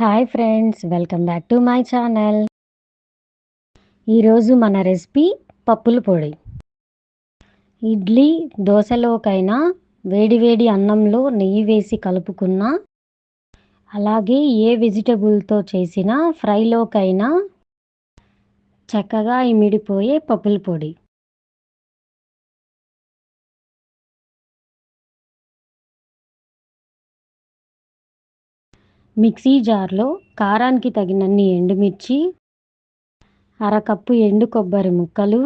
Hi friends welcome back to my channel. ఈరోజు మన recipe పప్పుల పొడి. ఇడ్లీ దోశలోకైనా వేడివేడి అన్నంలో నెయ్యి వేసి కలుపుకున్న అలాగే ఏ వెజిటబుల్తో చేసిన ఫ్రైలోకైనా చక్కగా ఇమిడిపోయే పప్పుల పొడి. మిక్సీ జార్లో కారానికి తగినన్ని ఎండుమిర్చి అరకప్పు ఎండు కొబ్బరి ముక్కలు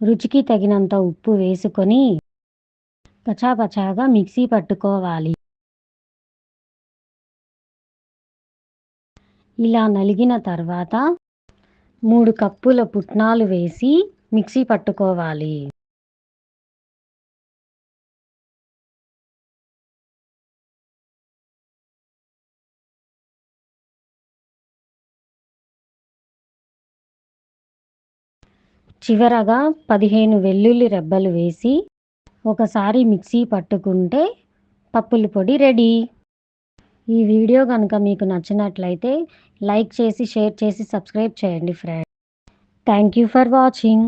రుచికి తగినంత ఉప్పు వేసుకొని పచాపచాగా మిక్సీ పట్టుకోవాలి. ఇలా నలిగిన తర్వాత మూడు కప్పుల పుట్నాలు వేసి మిక్సీ పట్టుకోవాలి. చివరగా పదిహేను వెల్లుల్లి రెబ్బలు వేసి ఒకసారి మిక్సీ పట్టుకుంటే పప్పుల పొడి రెడీ. ఈ వీడియో కనుక మీకు నచ్చినట్లయితే లైక్ చేసి షేర్ చేసి సబ్స్క్రైబ్ చేయండి friend thank you for watching.